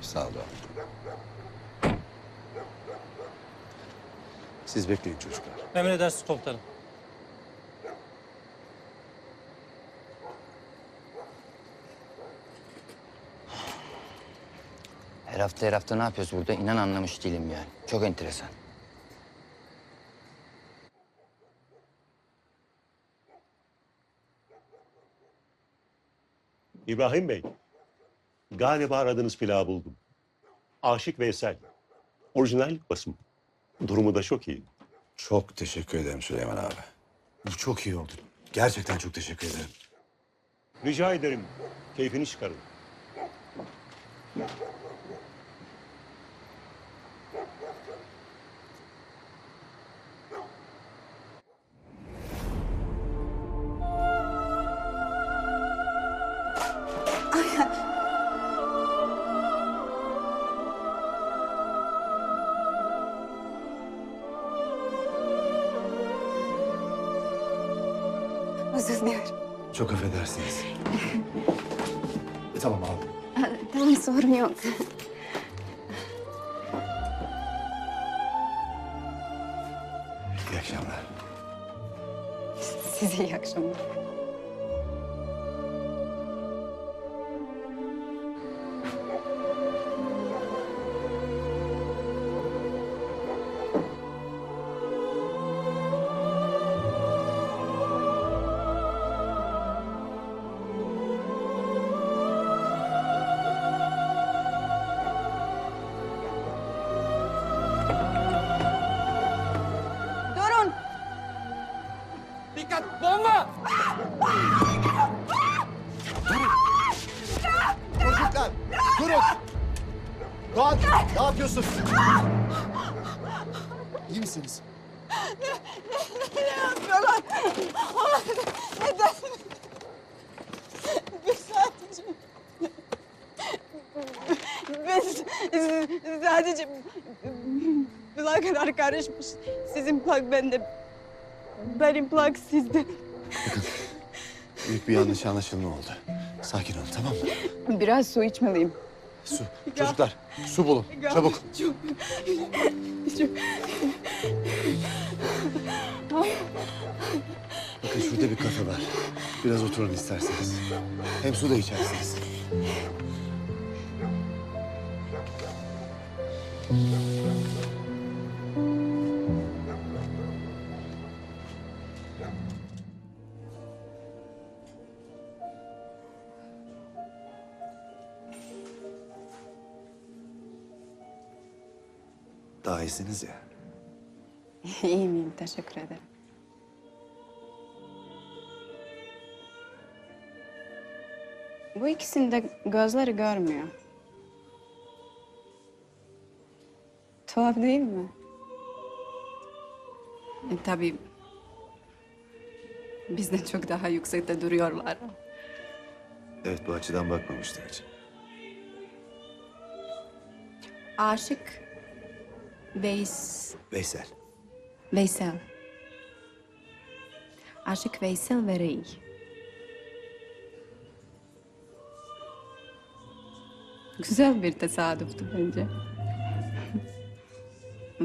Sağ ol. Siz bekleyin çocuklar. Emredersiniz komutanım. Her hafta her hafta ne yapıyoruz burada? İnan anlamış değilim yani. Çok enteresan. İbrahim Bey, galiba aradığınız pilavı buldum. Aşık Veysel. Orijinal basım. Durumu da çok iyi. Çok teşekkür ederim Süleyman abi. Bu çok iyi oldu. Gerçekten çok teşekkür ederim. Rica ederim, keyfini çıkarın. Özür dilerim. Çok affedersiniz. E, tamam. Ha, Tamam sorun yok. İyi akşamlar. Size iyi akşamlar. Dikkat! Bomba! Çocuklar durun. Doğan ne yapıyorsun? İyi misiniz? Biz sadece plak kadar karışmış. Sizin plak bende. Benim plak sizde. Büyük bir yanlış anlaşılma oldu. Sakin ol tamam mı? Biraz su içmeliyim. Su. Çocuklar su bulun. Çabuk. Çok... çok... Bakın şurada bir kafe var. Biraz oturun isterseniz. Hem su da içersiniz. Daha iyisiniz ya. İyi miyim? Teşekkür ederim. Bu ikisinin de gözleri görmüyor. Tuhaf değil mi? E, tabii bizden çok daha yüksekte duruyorlar. Evet bu açıdan bakmamıştım hiç. Aşık Veys... Veysel. Veysel. Aşık Veysel ve Rey. Güzel bir tesadüftü bence.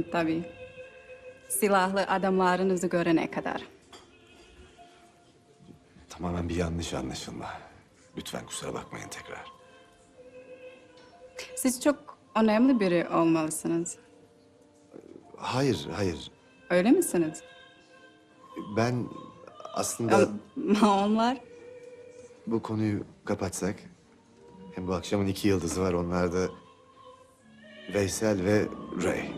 Tabii. Silahlı adamlarınızı görene kadar. Tamamen bir yanlış anlaşılma. Lütfen kusura bakmayın tekrar. Siz çok önemli biri olmalısınız. Hayır, hayır. Öyle misiniz? Ben aslında onlar bu konuyu kapatsak... Hem bu akşamın iki yıldızı var. Onlar da Veysel ve Ray.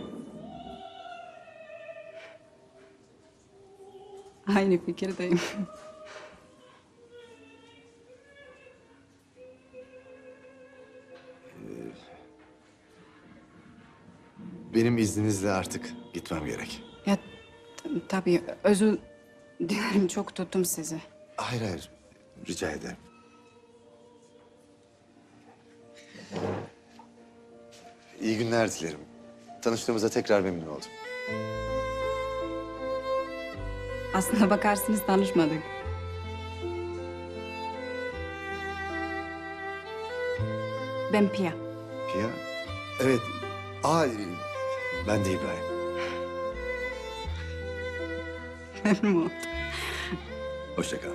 aynı fikirdeyim. Benim izninizle artık gitmem gerek. ya t- tabii özür dilerim çok tuttum sizi. Hayır, hayır. Rica ederim. İyi günler dilerim. Tanıştığımıza tekrar memnun oldum. Aslına bakarsınız tanışmadık. Ben Pia. Pia? Evet. Aa, ben de İbrahim. Memnun oldum. Hoşça kal.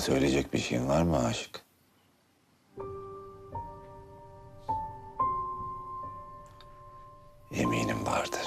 Söyleyecek bir şeyin var mı aşık? Eminim vardır.